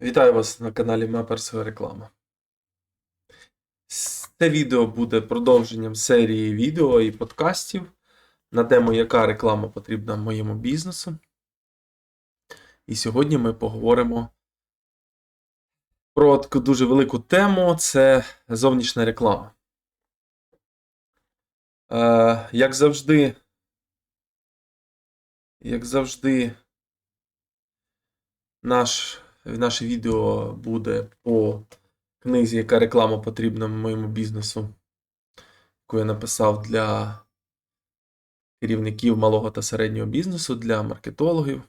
Вітаю вас на каналі Маперсова реклама. Це відео буде продовженням серії відео і подкастів на тему, яка реклама потрібна моєму бізнесу. І сьогодні ми поговоримо про таку дуже велику тему це зовнішня реклама. Е, як завжди, як завжди, наш наше відео буде по книзі, яка реклама потрібна моєму бізнесу, яку я написав для керівників малого та середнього бізнесу, для маркетологів.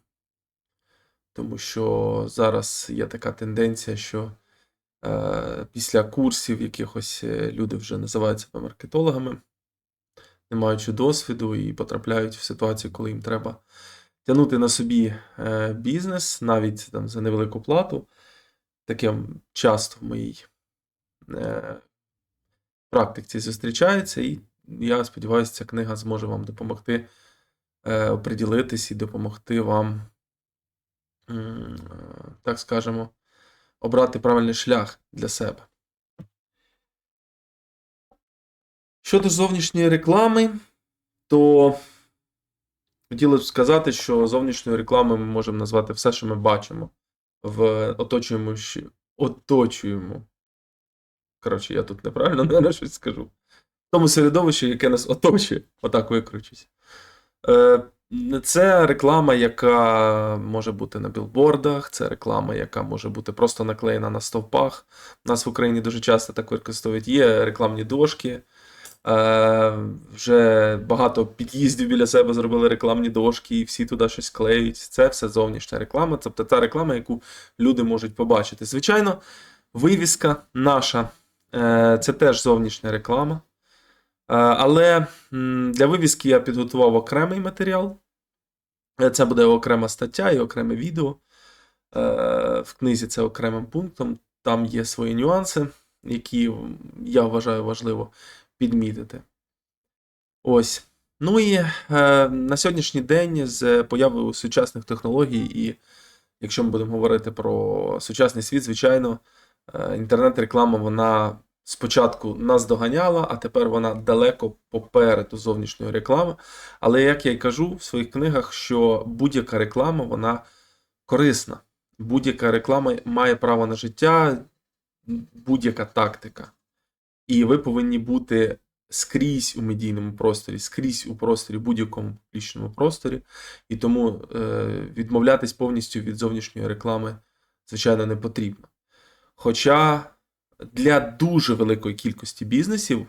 Тому що зараз є така тенденція, що е, після курсів якихось е, люди вже називають себе маркетологами, не маючи досвіду і потрапляють в ситуацію, коли їм треба тягнути на собі е, бізнес навіть там за невелику плату. Таке часто в моїй е, практиці зустрічається, і я сподіваюся, ця книга зможе вам допомогти е, оприділитись і допомогти вам, так скажемо, обрати правильний шлях для себе. Щодо зовнішньої реклами, то Хотілося б сказати, що зовнішньою рекламою ми можемо назвати все, що ми бачимо в оточуємо, оточуємо. Коротше, я тут неправильно наверное, щось скажу. В тому середовищі, яке нас оточує, отак викручусь. Е, Це реклама, яка може бути на білбордах, це реклама, яка може бути просто наклеєна на стовпах. У нас в Україні дуже часто так використовують. Є рекламні дошки. Е, Вже багато під'їздів біля себе зробили рекламні дошки, і всі туди щось клеють. Це все зовнішня реклама. Тобто та реклама, яку люди можуть побачити. Звичайно, вивіска наша е, це теж зовнішня реклама. Е, але для вивіски я підготував окремий матеріал. Це буде окрема стаття і окреме відео. В книзі це окремим пунктом. Там є свої нюанси, які я вважаю важливо підмітити. Ось. Ну і е, на сьогоднішній день з появою сучасних технологій, і якщо ми будемо говорити про сучасний світ, звичайно, е, інтернет-реклама вона спочатку нас доганяла, а тепер вона далеко попереду зовнішньої реклами. Але як я й кажу в своїх книгах, що будь-яка реклама вона корисна. Будь-яка реклама має право на життя, будь-яка тактика. І ви повинні бути скрізь у медійному просторі, скрізь у просторі, будь-якому публічному просторі. І тому е, відмовлятись повністю від зовнішньої реклами, звичайно, не потрібно. Хоча для дуже великої кількості бізнесів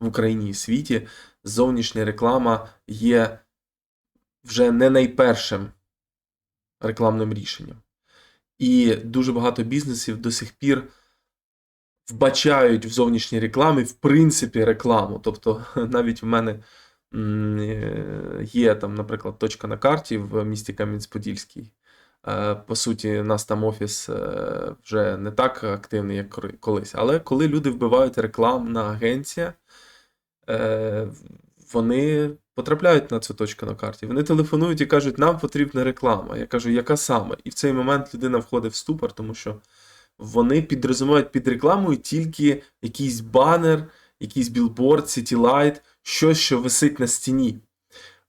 в Україні і світі зовнішня реклама є вже не найпершим рекламним рішенням. І дуже багато бізнесів до сих пір вбачають в зовнішній рекламі, в принципі, рекламу. Тобто, навіть в мене е, є там, наприклад, точка на карті в місті Кам'янець-Подільський. Е, По суті, у нас там офіс е, вже не так активний, як колись. Але коли люди вбивають рекламна агенція, вони потрапляють на цю точку на карті. Вони телефонують і кажуть, нам потрібна реклама. Я кажу, яка саме? І в цей момент людина входить в ступор, тому що вони підрозуміють під рекламою тільки якийсь банер, якийсь білборд, сітілайт, щось, що висить на стіні.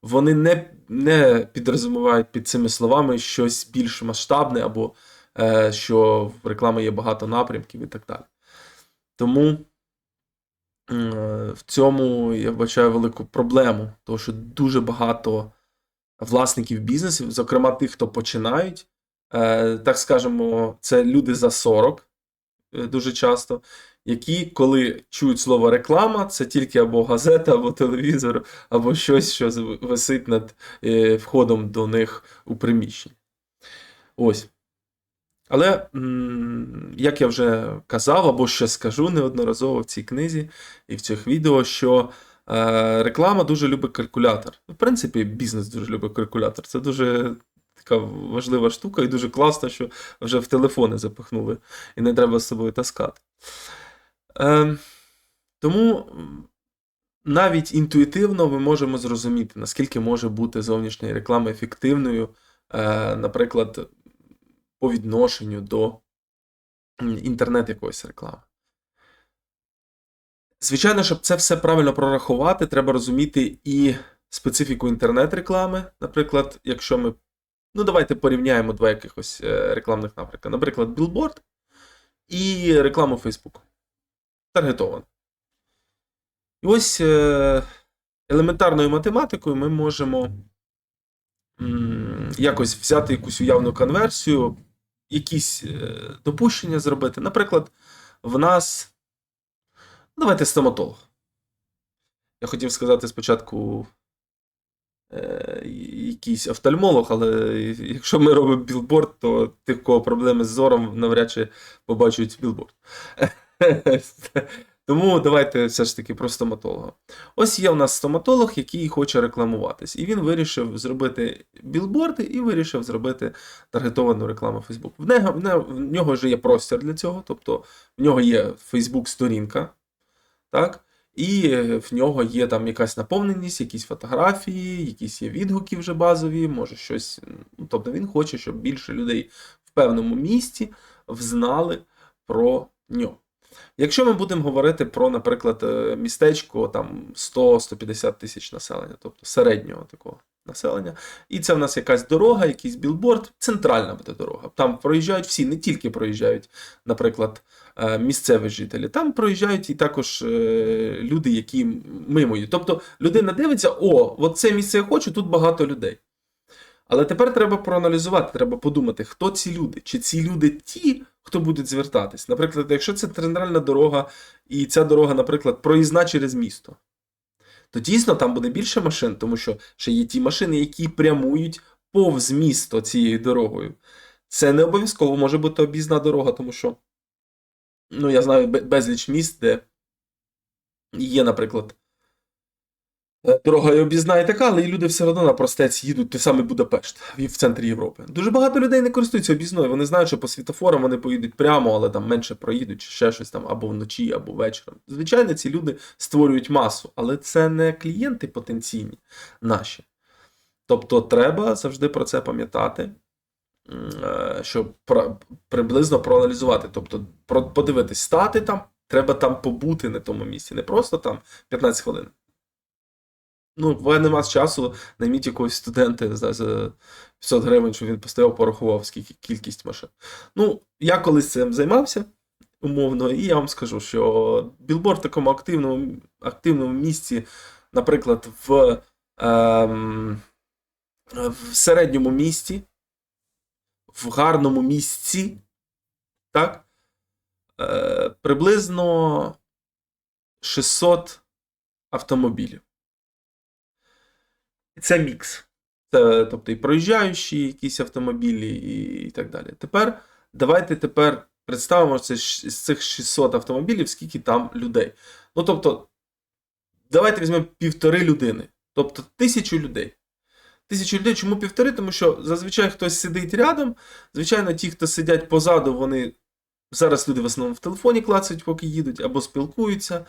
Вони не не підрозумівають під цими словами щось більш масштабне, або е, що в рекламі є багато напрямків і так далі. Тому е, в цьому я бачаю велику проблему, тому що дуже багато власників бізнесів, зокрема тих, хто починають, так скажемо, це люди за 40 е, дуже часто, які, коли чують слово реклама, це тільки або газета, або телевізор, або щось, що висить над е, входом до них у приміщення. Ось. Але, як я вже казав, або ще скажу неодноразово в цій книзі і в цих відео, що реклама дуже любить калькулятор. В принципі, бізнес дуже любить калькулятор. Це дуже така важлива штука, і дуже класно, що вже в телефони запихнули, і не треба з собою таскати. Е, Тому навіть інтуїтивно ми можемо зрозуміти, наскільки може бути зовнішня реклама ефективною. Е, Наприклад, по відношенню до інтернет якоїсь реклами. Звичайно, щоб це все правильно прорахувати, треба розуміти і специфіку інтернет-реклами. Наприклад, якщо ми. Ну, давайте порівняємо два якихось е, рекламних напрямки. Наприклад, білборд і рекламу Facebook. Таргетовано. І ось е, елементарною математикою ми можемо якось взяти якусь уявну конверсію, якісь е, допущення зробити. Наприклад, в нас. Давайте стоматолог. Я хотів сказати спочатку якийсь офтальмолог, але якщо ми робимо білборд, то тих, у кого проблеми з зором, навряд чи побачать білборд. Тому давайте все ж таки про стоматолога. Ось є у нас стоматолог, який хоче рекламуватись. І він вирішив зробити білборди і вирішив зробити таргетовану рекламу Facebook. В нього- в нього вже є простір для цього, тобто в нього є Facebook-сторінка, так? І е, в нього є там якась наповненість, якісь фотографії, якісь є відгуки вже базові, може щось. ну, Тобто він хоче, щоб більше людей в певному місті взнали про нього. Якщо ми будемо говорити про, наприклад, е, містечко там 100-150 тисяч населення, тобто середнього такого населення, і це в нас якась дорога, якийсь білборд, центральна буде дорога. Там проїжджають всі, не тільки проїжджають, наприклад, е, місцеві жителі, там проїжджають і також е, люди, які мимо її. Тобто людина дивиться, о, от це місце я хочу, тут багато людей. Але тепер треба проаналізувати, треба подумати, хто ці люди, чи ці люди ті, хто будуть звертатись. Наприклад, якщо це центральна дорога, і ця дорога, наприклад, проїзна через місто, то дійсно там буде більше машин, тому що ще є ті машини, які прямують повз місто цією дорогою. Це не обов'язково може бути об'їзна дорога, тому що ну, я знаю безліч міст, де є, наприклад, дорога об'їзна і така, але і люди все одно на простець їдуть той самий Будапешт в центрі Європи. Дуже багато людей не користуються об'їзною. Вони знають, що по світофорам вони поїдуть прямо, але там менше проїдуть, чи ще щось там або вночі, або вечором. Звичайно, ці люди створюють масу, але це не клієнти потенційні наші. Тобто треба завжди про це пам'ятати, е, щоб приблизно проаналізувати. Тобто, подивитись, стати там, треба там побути на тому місці, не просто там 15 хвилин. Ну, у мене нема часу, найміть якогось студента не знаю, за 500 гривень, щоб він постояв, порахував, скільки кількість машин. Ну, я колись цим займався умовно, і я вам скажу, що білборд в такому активному, активному місці, наприклад, в, ем, в середньому місті, в гарному місці, так, е, приблизно 600 автомобілів. Це мікс. Це, тобто і проїжджаючі якісь автомобілі і, і так далі. Тепер давайте тепер представимо це з цих 600 автомобілів, скільки там людей. Ну тобто, давайте візьмемо півтори людини, тобто тисячу людей. Тисячу людей, чому півтори? Тому що зазвичай хтось сидить рядом. Звичайно, ті, хто сидять позаду, вони зараз люди в основному в телефоні клацають, поки їдуть, або спілкуються.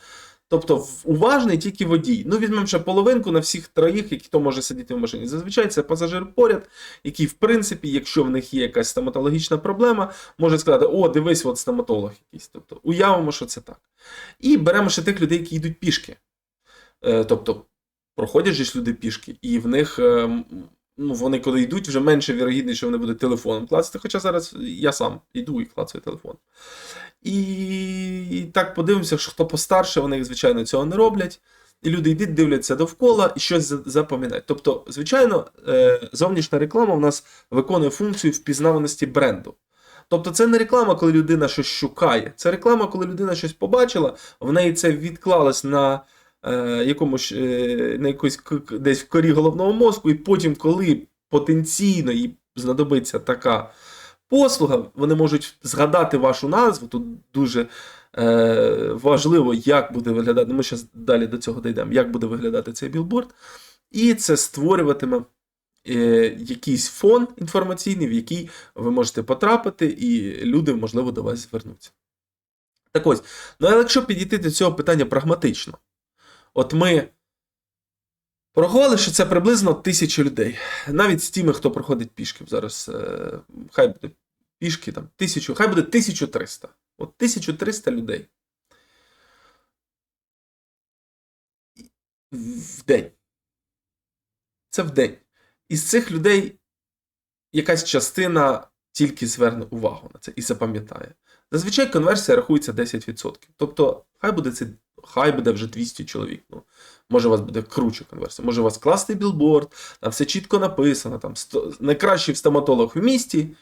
Тобто уважний тільки водій. Ну, візьмемо ще половинку на всіх троїх, які то може сидіти в машині. Зазвичай це пасажир поряд, який, в принципі, якщо в них є якась стоматологічна проблема, може сказати: О, дивись, от стоматолог якийсь. Тобто уявимо, що це так. І беремо ще тих людей, які йдуть пішки. Е, тобто, проходять же ж люди пішки, і в них. е, Ну, вони коли йдуть, вже менше вірогідність, що вони будуть телефоном клацати. Хоча зараз я сам йду і клацаю телефон. І так подивимося, що хто постарше, вони, звичайно, цього не роблять. І люди йдуть, дивляться довкола і щось запам'ятають. Тобто, звичайно, е, зовнішня реклама у нас виконує функцію впізнаваності бренду. Тобто, це не реклама, коли людина щось шукає. Це реклама, коли людина щось побачила, в неї це відклалось на е, якомусь е, на якось десь в корі головного мозку, і потім, коли потенційно їй знадобиться така послуга, вони можуть згадати вашу назву. Тут дуже е, важливо, як буде виглядати. Ми зараз далі до цього дійдемо, як буде виглядати цей білборд. І це створюватиме е, якийсь фон інформаційний, в який ви можете потрапити, і люди, можливо, до вас звернуться. Так ось, ну але якщо підійти до цього питання прагматично, от ми порахували, що це приблизно тисяча людей. Навіть з тими, хто проходить пішки. Зараз е, хай буде пішки там тисячу, хай буде 1300. От 1300 людей. В день. Це в день. Із цих людей якась частина тільки зверне увагу на це і запам'ятає. Зазвичай конверсія рахується 10%. Тобто, хай буде це, хай буде вже 200 чоловік. Ну, може, у вас буде круче конверсія, може, у вас класний білборд, там все чітко написано, там сто... найкращий стоматолог в місті,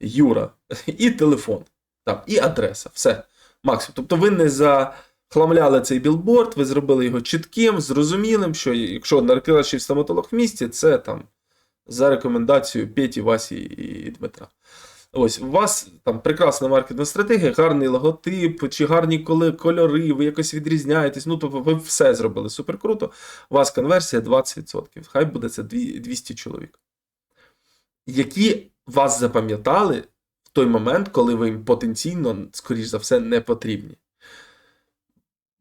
Юра, і телефон, там, і адреса. Все. Максимум. Тобто ви не захламляли цей білборд, ви зробили його чітким, зрозумілим, що якщо найкращий стоматолог в місті, це там за рекомендацією Петі, Васі і Дмитра. Ось, у вас там прекрасна маркетинг стратегія, гарний логотип, чи гарні кольори, ви якось відрізняєтесь. Ну, тобто ви все зробили супер круто. У вас конверсія 20%. Хай буде це 200 чоловік. Які вас запам'ятали в той момент, коли ви їм потенційно, скоріш за все, не потрібні.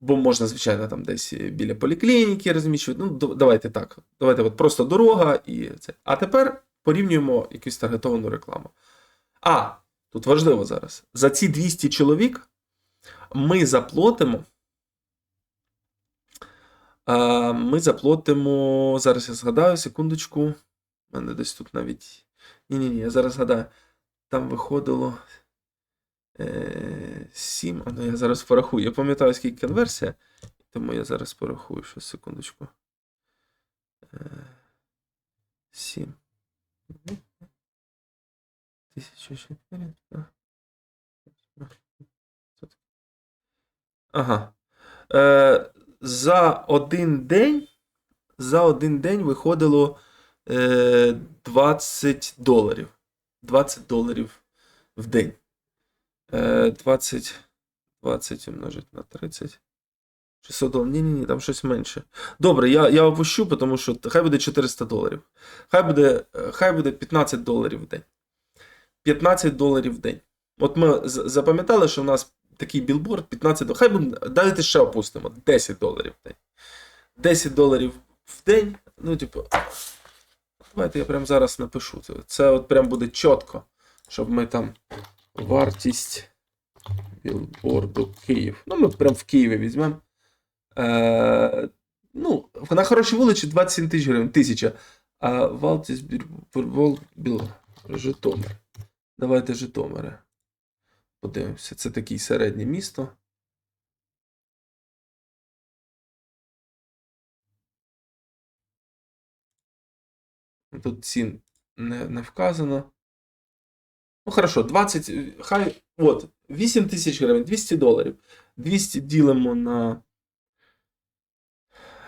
Бо можна, звичайно, там десь біля поліклініки розміщувати. Ну, давайте так. Давайте от просто дорога і це. А тепер порівнюємо якусь таргетовану рекламу. А, тут важливо зараз. За ці 200 чоловік ми заплатимо. Ми заплатимо. Зараз я згадаю, секундочку. У мене десь тут навіть. Ні-ні-ні, я зараз згадаю. Там виходило. Е, 7. А ну я зараз порахую. Я пам'ятаю, скільки конверсія, тому я зараз порахую. Щось, секундочку. Е, 7. Мгм. 1400. Ага. Е, за один день. За один день виходило 20 доларів. 20 доларів в день. Е, 20, 20 умножить на 30. 600 доларів. Ні, ні, ні, там щось менше. Добре, я, я опущу, тому що хай буде 400 доларів. Хай буде, е, хай буде 15 доларів в день. 15 доларів в день. От ми запам'ятали, що в нас такий білборд 15 доларів. Хай буде, давайте ще опустимо 10 доларів в день. 10 доларів в день. Ну, типу, давайте я прямо зараз напишу. Це, от прям буде чітко, щоб ми там вартість білборду Київ. Ну, ми прям в Києві візьмемо. Е, ну, на хорошій вулиці 27 тисяч гривень, тисяча. А вартість білборду біл, Житомир. Давайте Житомире. Подивимося. Це таке середнє місто. Тут цін не, не вказано. Ну, хорошо, 20. е, Хай. От, 8 тисяч гривень, 200 доларів. 200 ділимо на.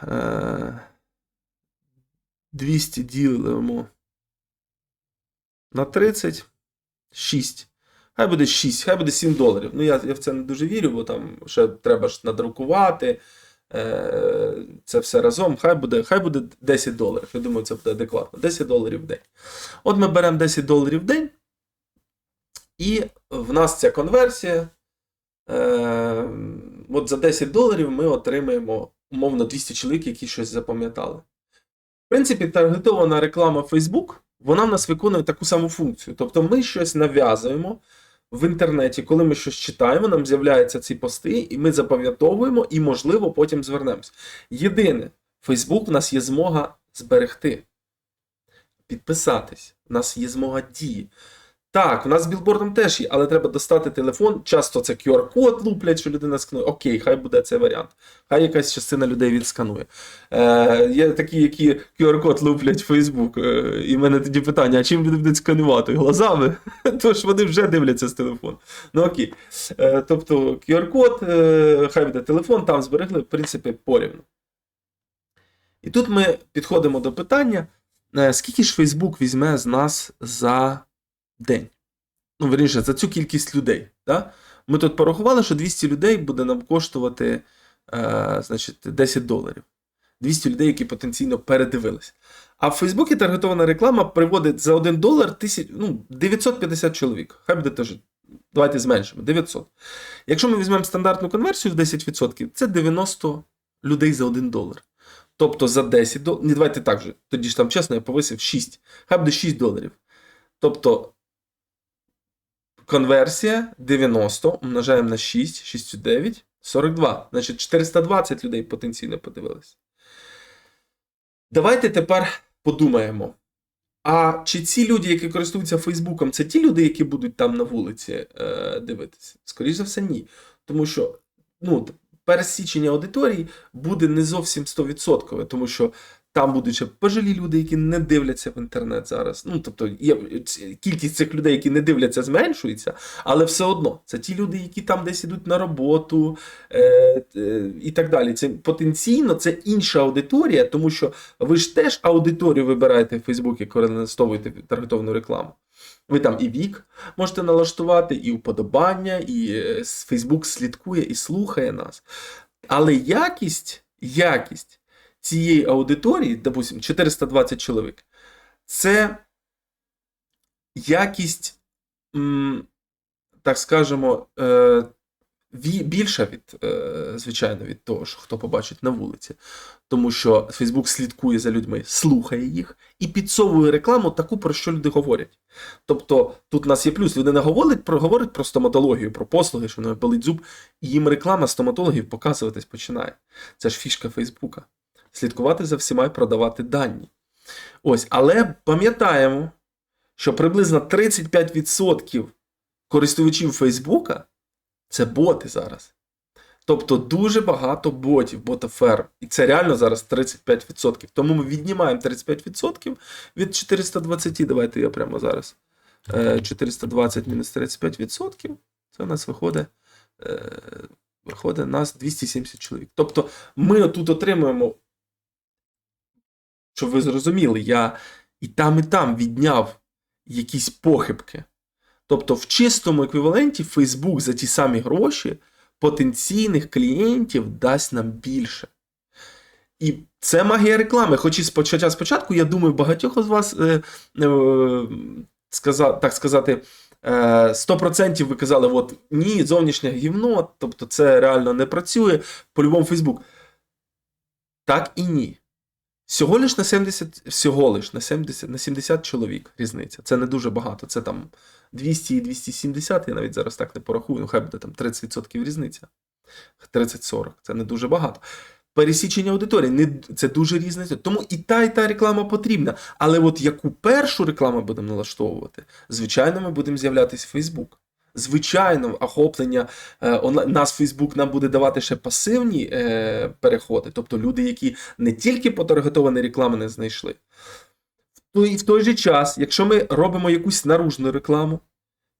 Е, 200 ділимо на 30. 6. Хай буде 6, хай буде 7 доларів. Ну, я, я в це не дуже вірю, бо там ще треба ж надрукувати. Е, це все разом. Хай буде, хай буде 10 доларів. Я думаю, це буде адекватно. 10 доларів в день. От ми беремо 10 доларів в день. І в нас ця конверсія. Е, от за 10 доларів ми отримаємо умовно 200 чоловік, які щось запам'ятали. В принципі, таргетована реклама Facebook, вона в нас виконує таку саму функцію. Тобто ми щось нав'язуємо в інтернеті, коли ми щось читаємо, нам з'являються ці пости, і ми запам'ятовуємо і, можливо, потім звернемось. Єдине, Фейсбук в нас є змога зберегти, підписатись, у нас є змога дії. Так, у нас з білбордом теж є, але треба достати телефон. Часто це QR-код луплять, що людина сканує. Окей, хай буде цей варіант. Хай якась частина людей відсканує. Е, є такі, які QR-код луплять в Facebook. Е, і в мене тоді питання: а чим люди будуть сканувати? Глазами? Тож вони вже дивляться з телефону. Ну окей. Е, тобто QR-код, е, хай буде телефон, там зберегли, в принципі, порівну. І тут ми підходимо до питання: е, скільки ж Facebook візьме з нас за день. Ну, верніше, за цю кількість людей. Да? Ми тут порахували, що 200 людей буде нам коштувати е, значить, 10 доларів. 200 людей, які потенційно передивились. А в Фейсбуці таргетована реклама приводить за 1 долар тисяч, ну, 950 чоловік. Хай буде теж. Давайте зменшимо 900. Якщо ми візьмемо стандартну конверсію в 10%, це 90 людей за 1 долар. Тобто за 10 доларів. Давайте так же. Тоді ж там чесно, я повисив 6. Хай буде 6 доларів. Тобто конверсія 90 умножаємо на 6, 6 9, 42. Значить, 420 людей потенційно подивились. Давайте тепер подумаємо. А чи ці люди, які користуються Фейсбуком, це ті люди, які будуть там на вулиці е, дивитися? Скоріше за все, ні. Тому що ну, пересічення аудиторії буде не зовсім 100%, тому що там будуть ще пожилі люди, які не дивляться в інтернет зараз. Ну, тобто, є, кількість цих людей, які не дивляться, зменшується, але все одно це ті люди, які там десь ідуть на роботу е, е, і так далі. Це потенційно це інша аудиторія, тому що ви ж теж аудиторію вибираєте в Фейсбуці, коли налаштовуєте таргетовану рекламу. Ви там і вік можете налаштувати, і уподобання, і е, Фейсбук слідкує і слухає нас. Але якість, якість цієї аудиторії, допустим, 420 чоловік, це якість, так скажемо, е, більша від, е, звичайно, від того, що хто побачить на вулиці. Тому що Facebook слідкує за людьми, слухає їх і підсовує рекламу таку, про що люди говорять. Тобто тут у нас є плюс. Людина говорить про, говорить про стоматологію, про послуги, що в болить зуб, і їм реклама стоматологів показуватись починає. Це ж фішка Фейсбука. Слідкувати за всіма і продавати дані. Ось, але пам'ятаємо, що приблизно 35% користувачів Фейсбука це боти зараз. Тобто дуже багато ботів, ботаферм. І це реально зараз 35%. Тому ми віднімаємо 35% від 420. Давайте я прямо зараз. Е, 420 мінус 35%. Це у нас виходить. е, Виходить нас 270 чоловік. Тобто ми тут отримуємо, щоб ви зрозуміли, я і там, і там відняв якісь похибки. Тобто, в чистому еквіваленті Facebook за ті самі гроші потенційних клієнтів дасть нам більше. І це магія реклами. Хоч і спочатку, спочатку, я думаю, багатьох з вас е, е, сказа, так сказати. е, 100% ви казали, от ні, зовнішнє гівно, тобто це реально не працює. По-любому Фейсбук. Так і ні. Всього лиш на 70, всього лиш на 70, на 70 чоловік різниця. Це не дуже багато. Це там 200 і 270, я навіть зараз так не порахую, ну хай буде там 30% різниця. 30-40. Це не дуже багато. Пересічення аудиторії не, це дуже різне. Тому і та, і та реклама потрібна. Але от яку першу рекламу будемо налаштовувати, звичайно, ми будемо з'являтися в Facebook. Звичайно, охоплення е. Нас Facebook нам буде давати ще пасивні е, переходи, тобто люди, які не тільки по таргетованій реклами не знайшли. І в той же час, якщо ми робимо якусь наружну рекламу,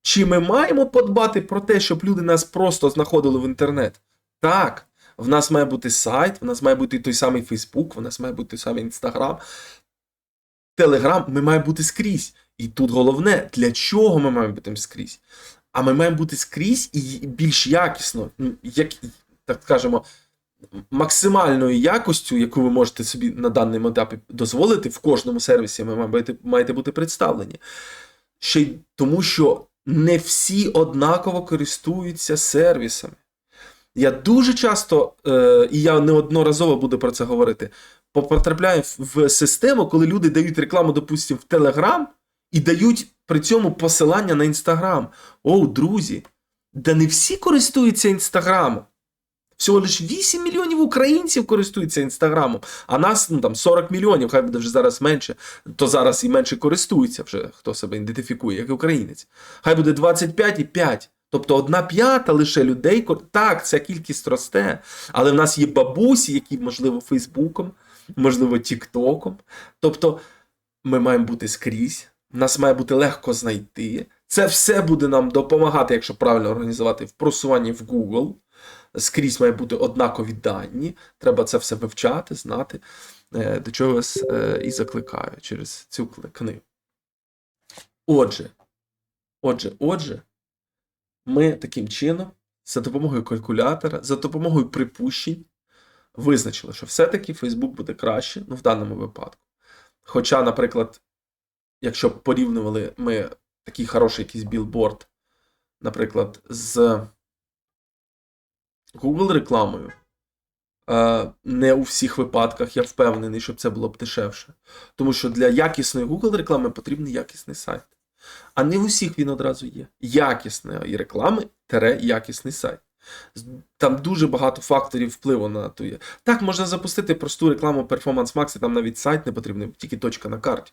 чи ми маємо подбати про те, щоб люди нас просто знаходили в інтернет? Так, в нас має бути сайт, в нас має бути той самий Фейсбук, в нас має бути той самий Інстаграм. Телеграм, ми маємо бути скрізь. І тут головне, для чого ми маємо бути скрізь? А ми маємо бути скрізь і більш якісно, ну, як, так скажемо, максимальною якостю, яку ви можете собі на даному етапі дозволити, в кожному сервісі ви маєте, маєте бути представлені. Ще й тому, що не всі однаково користуються сервісами. Я дуже часто, е, і я неодноразово буду про це говорити, потрапляю в систему, коли люди дають рекламу, допустимо, в Телеграм, і дають при цьому посилання на Інстаграм. Оу, друзі, да не всі користуються Інстаграмом. Всього лише 8 мільйонів українців користуються Інстаграмом, а нас ну, там 40 мільйонів, хай буде вже зараз менше, то зараз і менше користуються вже, хто себе ідентифікує, як українець. Хай буде 25 і 5. Тобто одна п'ята лише людей. Так, ця кількість росте, але в нас є бабусі, які, можливо, Фейсбуком, можливо, Тіктоком. Тобто ми маємо бути скрізь, нас має бути легко знайти. Це все буде нам допомагати, якщо правильно організувати в просуванні в Google. Скрізь має бути однакові дані. Треба це все вивчати, знати, е, до чого вас е, і закликаю через цю книгу. Отже, отже, отже, ми таким чином, за допомогою калькулятора, за допомогою припущень, визначили, що все-таки Facebook буде краще, ну, в даному випадку. Хоча, наприклад, якщо б порівнювали ми такий хороший якийсь білборд, наприклад, з Google рекламою, е, не у всіх випадках я впевнений, щоб це було б дешевше. Тому що для якісної Google реклами потрібен якісний сайт. А не в усіх він одразу є. Якісної реклами тере якісний сайт. Там дуже багато факторів впливу на то є. Так, можна запустити просту рекламу Performance Max, і там навіть сайт не потрібен, тільки точка на карті.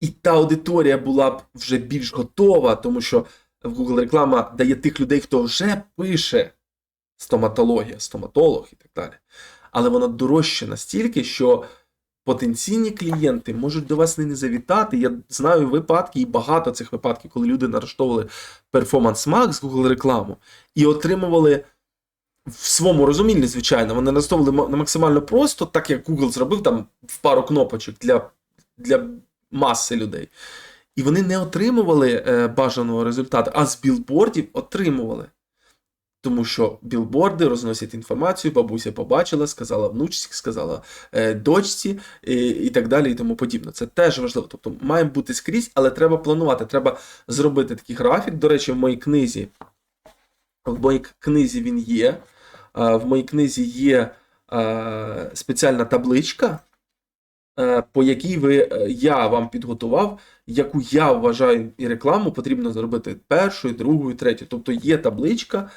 І та аудиторія була б вже більш готова, тому що в Google реклама дає тих людей, хто вже пише стоматологія, стоматолог і так далі. Але воно дорожче настільки, що потенційні клієнти можуть до вас не завітати. Я знаю випадки, і багато цих випадків, коли люди налаштовували Performance Max Google рекламу і отримували в своєму розумінні, звичайно, вони ма- максимально просто, так як Google зробив там в пару кнопочок для, для маси людей. І вони не отримували е, бажаного результату, а з білбордів отримували. Тому що білборди розносять інформацію, бабуся побачила, сказала внучці, сказала е, дочці і, так далі, і тому подібне. Це теж важливо. Тобто має бути скрізь, але треба планувати. Треба зробити такий графік. До речі, в моїй книзі, в моїй книзі він є. В моїй книзі є спеціальна табличка, по якій ви, е, я вам підготував, яку я вважаю і рекламу потрібно зробити першою, другою, третьою. Тобто є табличка,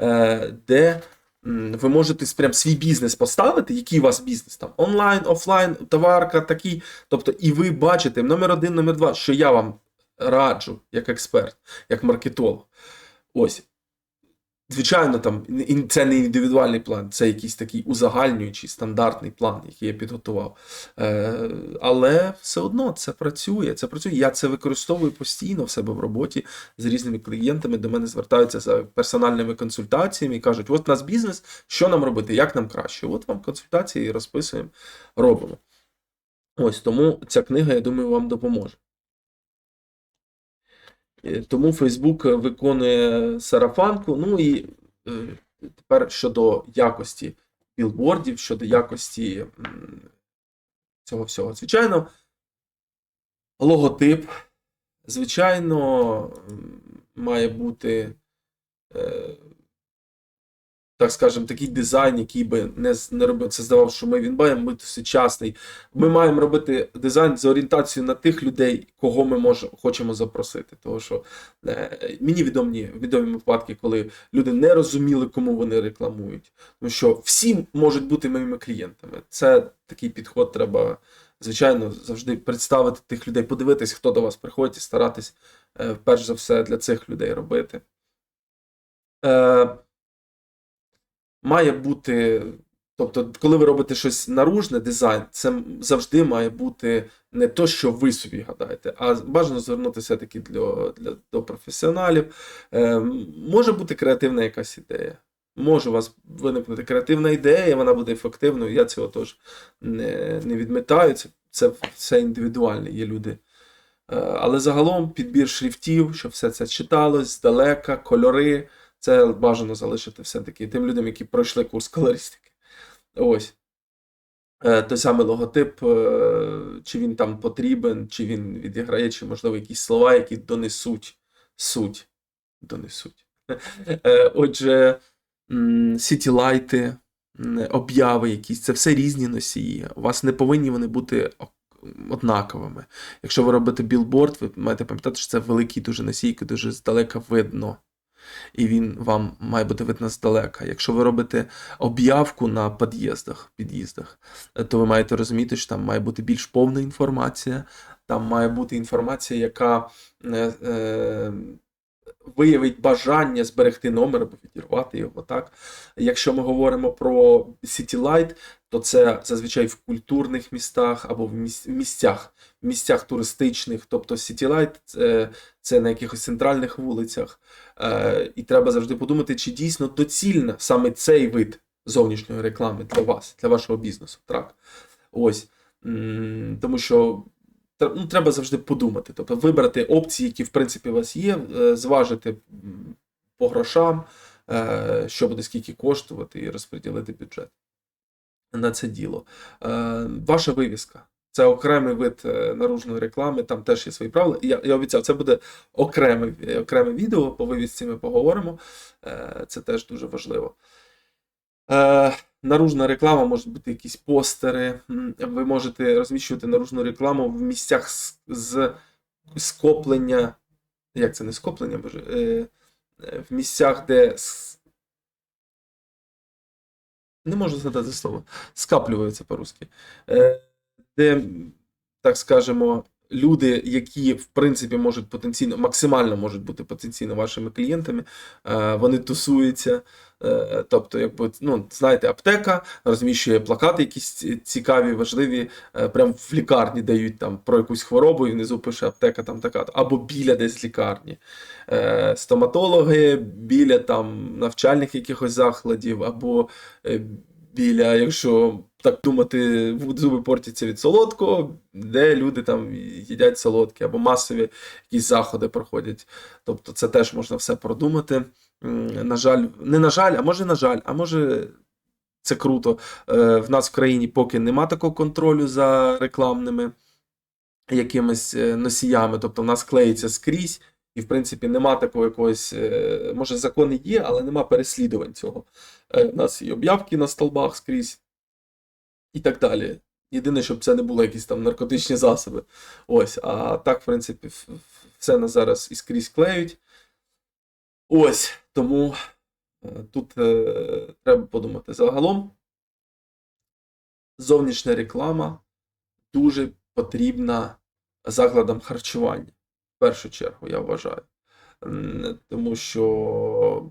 е, де ви можете прям свій бізнес поставити, який у вас бізнес там онлайн, офлайн, товарка, такий. Тобто, і ви бачите номер один, номер два, що я вам раджу як експерт, як маркетолог. Ось. Звичайно, там це не індивідуальний план, це якийсь такий узагальнюючий стандартний план, який я підготував. Е, але все одно це працює. Це працює. Я це використовую постійно в себе в роботі з різними клієнтами. До мене звертаються за персональними консультаціями і кажуть: от у нас бізнес, що нам робити, як нам краще? От вам консультації розписуємо, робимо. Ось тому ця книга, я думаю, вам допоможе. Е, Тому Фейсбук виконує сарафанку. Ну і е, тепер щодо якості білбордів, щодо якості цього всього. Звичайно, логотип, звичайно, має бути, е, так скажемо, такий дизайн, який би не, не робив це здавав, що ми він має бути сучасний. Ми маємо робити дизайн з орієнтацією на тих людей, кого ми може, хочемо запросити. Тому що е, мені відомі, відомі випадки, коли люди не розуміли, кому вони рекламують. Тому що всі можуть бути моїми клієнтами. Це такий підход треба, звичайно, завжди представити тих людей, подивитись, хто до вас приходить, і старатись е, перш за все для цих людей робити. Е, має бути. Тобто, коли ви робите щось наружне, дизайн, це завжди має бути не то, що ви собі гадаєте, а бажано звернутися таки для, для, до професіоналів. Е, може бути креативна якась ідея. Може у вас виникнути креативна ідея, вона буде ефективною. Я цього теж не, не відмітаю. Це, це все індивідуальне, є люди. Е, Але загалом підбір шрифтів, щоб все це читалось здалека, кольори. Це бажано залишити все-таки тим людям, які пройшли курс колористики. Ось. Е, Той самий логотип, е, чи він там потрібен, чи він відіграє, чи, можливо, якісь слова, які донесуть суть. Донесуть. Е, Отже, сітілайти, обяви якісь, це все різні носії. У вас не повинні вони бути однаковими. Якщо ви робите білборд, ви маєте пам'ятати, що це великий дуже носій, який дуже здалека видно. І він вам має бути видно здалека. Якщо ви робите об'явку на під'їздах, під'їздах, е, то ви маєте розуміти, що там має бути більш повна інформація, там має бути інформація, яка е, е, виявить бажання зберегти номер або відірвати його. Так? Якщо ми говоримо про City Light, то це зазвичай в культурних містах або в місцях, в місцях туристичних. Тобто City Light це, це на якихось центральних вулицях. Е, і треба завжди подумати, чи дійсно доцільно саме цей вид зовнішньої реклами для вас, для вашого бізнесу. Так? Ось. Тому що ну, треба завжди подумати. Тобто вибрати опції, які в принципі у вас є, е, зважити по грошам, е, що буде скільки коштувати, і розподілити бюджет на це діло. Е, Ваша вивіска. Це окремий вид наружної реклами, там теж є свої правила. Я, я обіцяв, це буде окреме, окреме відео, по вивісці ми поговоримо. Це теж дуже важливо. Наружна реклама може бути якісь постери. Ви можете розміщувати наружну рекламу в місцях з, скоплення. Як це не скоплення, боже, е, е, в місцях, де не можу згадати слово, скаплюються по-русски. Е, де, так скажемо, люди, які в принципі можуть потенційно, максимально можуть бути потенційно вашими клієнтами, е, вони тусуються. Е, Тобто, якби, ну, знаєте, аптека розміщує плакати якісь цікаві, важливі, е, прям в лікарні дають там про якусь хворобу, і внизу пише аптека там така, або біля десь лікарні. Стоматологи біля там навчальних якихось закладів, або біля, якщо так думати, зуби портяться від солодкого, де люди там їдять солодке, або масові якісь заходи проходять. Тобто це теж можна все продумати. На жаль, не на жаль, а може на жаль, а може це круто. Е, В нас в країні поки нема такого контролю за рекламними якимись е, носіями, тобто в нас клеїться скрізь. І, в принципі, нема такого якогось, е, може, закони є, але нема переслідувань цього. У нас і об'явки на столбах скрізь, і так далі. Єдине, щоб це не було якісь там наркотичні засоби. Ось, а так, в принципі, все на зараз і скрізь клеють. Ось, тому е, тут е, треба подумати. Загалом, зовнішня реклама дуже потрібна закладам харчування. В першу чергу, я вважаю. Тому що,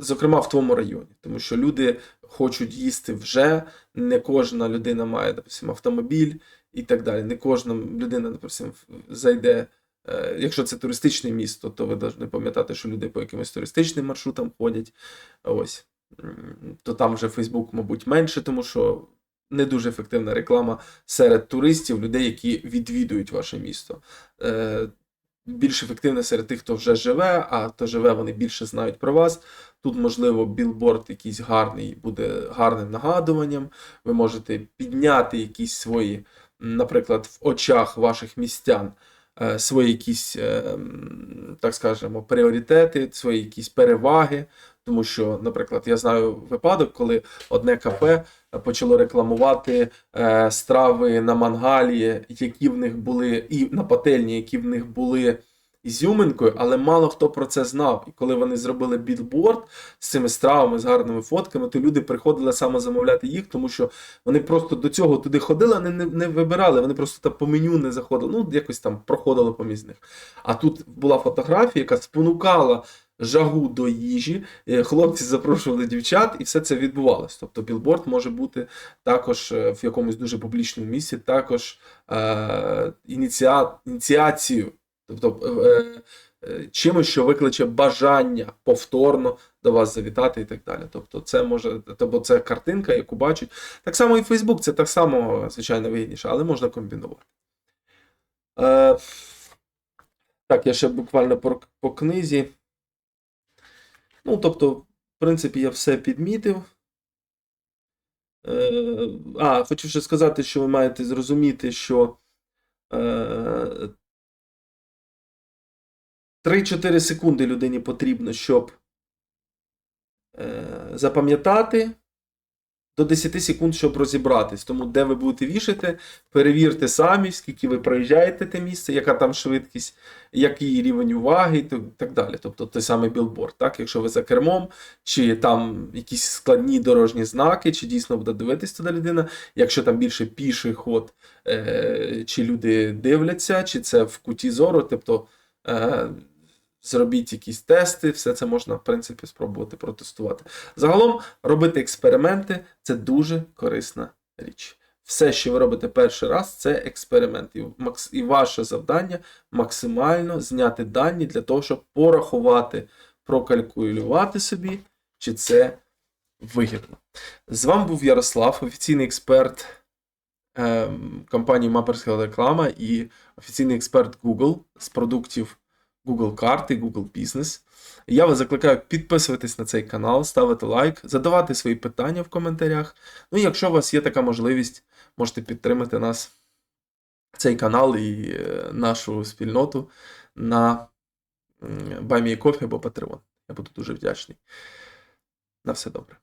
зокрема, в твоєму районі, тому що люди хочуть їсти вже, не кожна людина має, допустимо, автомобіль і так далі. Не кожна людина, допустимо, зайде. е, Якщо це туристичне місто, то ви повинні пам'ятати, що люди по якимось туристичним маршрутам ходять. Ось. То там вже Фейсбук, мабуть, менше, тому що не дуже ефективна реклама серед туристів, людей, які відвідують ваше місто. Більш ефективне серед тих, хто вже живе, а хто живе, вони більше знають про вас. Тут, можливо, білборд якийсь гарний буде гарним нагадуванням. Ви можете підняти якісь свої, наприклад, в очах ваших містян е, свої якісь, е, так скажемо, пріоритети, свої якісь переваги. Тому що, наприклад, я знаю випадок, коли одне кафе почало рекламувати е, страви на мангалі, які в них були, і на пательні, які в них були ізюминкою, але мало хто про це знав. І коли вони зробили білборд з цими стравами, з гарними фотками, то люди приходили саме замовляти їх, тому що вони просто до цього туди ходили, не, не, не вибирали, вони просто там по меню не заходили, ну якось там проходили поміж них. А тут була фотографія, яка спонукала жагу до їжі, е, хлопці запрошували дівчат, і все це відбувалось. Тобто білборд може бути також е, в якомусь дуже публічному місці, також е, ініціа... ініціацією, тобто е, е, чимось, що викличе бажання повторно до вас завітати і так далі. Тобто, це може, тобто це картинка, яку бачать. Так само і Facebook, це так само, звичайно, вигідніше, але можна комбінувати. Е, так, я ще буквально по, по книзі. Ну, тобто, в принципі, я все підмітив. Е, а, хочу ще сказати, що ви маєте зрозуміти, що е, 3-4 секунди людині потрібно, щоб е, запам'ятати, до 10 секунд, щоб розібратись. Тому, де ви будете вішати, перевірте самі, скільки ви проїжджаєте те місце, яка там швидкість, який рівень уваги і так далі. Тобто той самий білборд. Так? Якщо ви за кермом, чи там якісь складні дорожні знаки, чи дійсно буде дивитись туди людина, якщо там більше піший ход, е, чи люди дивляться, чи це в куті зору, тобто. Зробіть якісь тести, все це можна, в принципі, спробувати протестувати. Загалом, робити експерименти це дуже корисна річ. Все, що ви робите перший раз, це експеримент. І, ваше завдання максимально зняти дані для того, щоб порахувати, прокалькулювати собі, чи це вигідно. З вами був Ярослав, офіційний експерт ем, компанії Маперська реклама і офіційний експерт Google з продуктів. Google карти, Google Бізнес. Я вас закликаю підписуватись на цей канал, ставити лайк, задавати свої питання в коментарях. Ну і якщо у вас є така можливість, можете підтримати нас, цей канал і е, нашу спільноту на м, BuyMeACoffee або Patreon. Я буду дуже вдячний. На все добре.